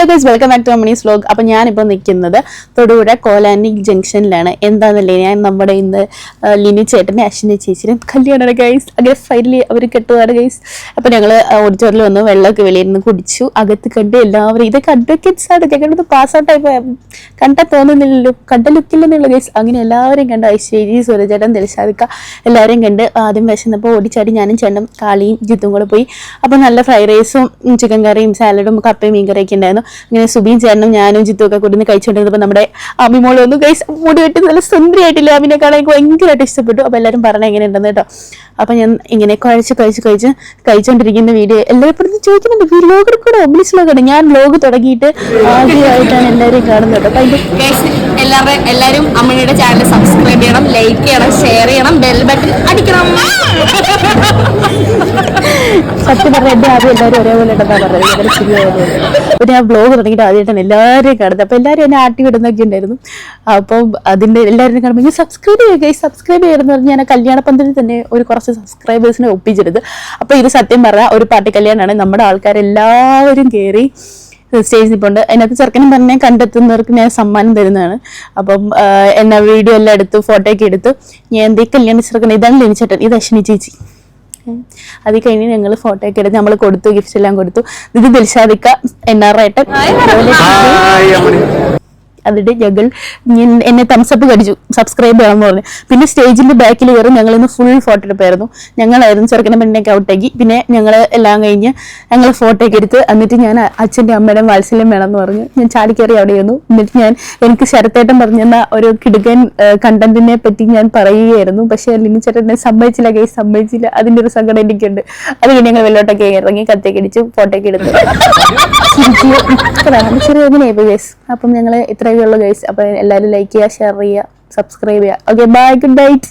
Hello guys welcome back to monies vlog അപ്പോൾ ഞാനിപ്പോൾ നിൽക്കുന്നത് തൊടുപുഴ കോലാനി ജംഗ്ഷനിലാണ്. എന്താണെന്നല്ലേ ഞാൻ നമ്മുടെ ഇന്ന് ലിനി ചേട്ടന്റെ അശ്വിനി ചേച്ചിയും കല്യാണമാണ് ഗൈസ് അങ്ങനെ ഫൈനലി അവർ കെട്ടുകയാണ് ഗൈസ് അപ്പോൾ ഞങ്ങൾ ഓഡിറ്റോറിയൽ വന്ന് വെള്ളമൊക്കെ വെളിയിരുന്ന് കുടിച്ചു. അകത്ത് കണ്ട് എല്ലാവരും ഇതൊക്കെ അഡ്വക്കേറ്റ്സ് ആണ് കേൾക്കുന്നത് പാസ് ഔട്ടായി ആയി കണ്ടാൽ തോന്നുന്നില്ലല്ലോ. കണ്ട ലുക്കില്ലെന്നുള്ള ഗൈസ് അങ്ങനെ എല്ലാവരെയും കണ്ട് ഐശ്വര്യ സൂരജേട്ടൻ ദിൽഷാദിക്ക എല്ലാവരെയും കണ്ട് ആദ്യം വിശന്നപ്പോൾ ഓടിച്ചാടി ഞാനും ചേട്ടനും കാളിയും ജിത്തും കൂടെ പോയി. അപ്പോൾ നല്ല ഫ്രൈഡ് റൈസും ചിക്കൻ കറിയും സാലഡും കപ്പയും മീൻ കറിയൊക്കെ ഉണ്ടായിരുന്നു. ഇങ്ങനെ സുബീൻ ചേട്ടനും ഞാനും ജിത്തു ഒക്കെ കൂടി കഴിച്ചുകൊണ്ടിരുന്നപ്പോൾ നമ്മുടെ അമ്മിമോൾ വന്നു. കഴിച്ച് മുടി വെട്ടി നല്ല സുന്ദരിയായിട്ടില്ല അമ്മിനെ കാണാൻ എനിക്ക് ഭയങ്കരമായിട്ട് ഇഷ്ടപ്പെട്ടു. അപ്പോൾ എല്ലാവരും പറഞ്ഞ എങ്ങനെ ഉണ്ടെന്ന് കേട്ടോ. അപ്പം ഞാൻ ഇങ്ങനെ കഴിച്ച് കഴിച്ച് കഴിച്ച് കഴിച്ചുകൊണ്ടിരിക്കുന്ന വീഡിയോ എല്ലാവരും ചോദിക്കുന്നുണ്ട്. വ്ലോഗിൽ കൂടെ ഒബ്ലിസ് വ്ലോഗാണ് ഞാൻ വ്ലോഗ് തുടങ്ങിയിട്ട് ആദ്യമായിട്ടാണ് എല്ലാവരും കാണുന്നത് കേട്ടോ. അപ്പം അതിന്റെ എല്ലാവരും എല്ലാവരും അമ്മയുടെ ചാനൽ സബ്സ്ക്രൈബ് ചെയ്യണം ലൈക്ക് ചെയ്യണം ഷെയർ ചെയ്യണം ബെൽ ബട്ടൺ അടിക്കണം. പറഞ്ഞാൽ എന്റെ ആദ്യം എല്ലാവരും ഒരേപോലെ ഉണ്ടെന്നാ പറഞ്ഞത്. ഇവരെ ശരിയായത് പിന്നെ ഞാൻ ബ്ലോഗ് തുടങ്ങിയിട്ട് ആദ്യമായിട്ടാണ് എല്ലാവരെയും കാണുന്നത്. അപ്പൊ എല്ലാവരും എന്നെ ആട്ടി വിടുന്നൊക്കെ ഉണ്ടായിരുന്നു. അപ്പം അതിന്റെ എല്ലാവരും കാണുമ്പോൾ ഞാൻ സബ്സ്ക്രൈബ് ചെയ്യുക ഈ സബ്സ്ക്രൈബ് ചെയ്യണമെന്ന് പറഞ്ഞ് ഞാൻ ആ കല്യാണ പന്തലിൽ തന്നെ ഒരു കുറച്ച് സബ്സ്ക്രൈബേഴ്സിനെ ഒപ്പിച്ചെടുത്ത്. അപ്പൊ ഇത് സത്യം പറയാ ഒരു പാർട്ടി കല്യാണമാണ് നമ്മുടെ ആൾക്കാരെല്ലാവരും കയറി സ്റ്റേജിൽ നിൽപ്പുണ്ട് അതിനകത്ത് ചെറുക്കനും പറഞ്ഞ കണ്ടെത്തുന്നവർക്ക് ഞാൻ സമ്മാനം തരുന്നതാണ്. അപ്പം ആ, എന്നാ വീഡിയോ എല്ലാം എടുത്തു ഫോട്ടോ ഒക്കെ എടുത്തു ഞാൻ എന്തേ കല്യാണ ചെറുക്കൻ ഇതാണ് ലിനിച്ചേട്ടൻ ഇത് അശ്വിനി ചേച്ചി. അത് കഴിഞ്ഞ് ഞങ്ങൾ ഫോട്ടോ ഒക്കെ എടുത്ത് നമ്മൾ കൊടുത്തു ഗിഫ്റ്റ് എല്ലാം കൊടുത്തു. ഇത് ദിൽഷാദിക്ക എൻ ആർ ഏട്ടൻ. അതിന്റെ ഞങ്ങൾ എന്നെ തംസപ്പ് കടിച്ചു സബ്സ്ക്രൈബ് ചെയ്യണമെന്ന് പറഞ്ഞു. പിന്നെ സ്റ്റേജിന്റെ ബാക്കിൽ കയറി ഞങ്ങൾ ഇന്ന് ഫുൾ ഫോട്ടോ എടുപ്പായിരുന്നു. ഞങ്ങളായിരുന്നു ചെറുക്കനെ പെണ്ണിനൊക്കെ ഔട്ടാക്കി പിന്നെ ഞങ്ങൾ എല്ലാം കഴിഞ്ഞ് ഞങ്ങൾ ഫോട്ടോ ഒക്കെ എടുത്ത് എന്നിട്ട് ഞാൻ അച്ഛന്റെ അമ്മയുടെ വാത്സല്യം വേണമെന്ന് പറഞ്ഞു. ഞാൻ ചാടിക്കയറി അവിടെ ഇരുന്നു എന്നിട്ട് ഞാൻ എനിക്ക് ശരത്തേട്ടൻ പറഞ്ഞെന്ന ഒരു കിടുക്കൻ കണ്ടന്റിനെ പറ്റി ഞാൻ പറയുകയായിരുന്നു. പക്ഷേ ലിനി ചേട്ടനെ സമ്മതിച്ചില്ല കൈ സമ്മതിച്ചില്ല. അതിന്റെ ഒരു സങ്കടം എനിക്കുണ്ട്. അത് കഴിഞ്ഞ് ഞങ്ങൾ വെള്ളോട്ടൊക്കെ ഇറങ്ങി കത്തേക്ക് അടിച്ച് ഫോട്ടോ ഒക്കെ എടുത്ത്. ചെറിയ അപ്പം ഞങ്ങൾ ഇത്രയൊക്കെ ഉള്ളൂ ഗൈസ് അപ്പോൾ എല്ലാവരും ലൈക്ക് ചെയ്യുക ഷെയർ ചെയ്യുക സബ്സ്ക്രൈബ് ചെയ്യുക. Okay bye good night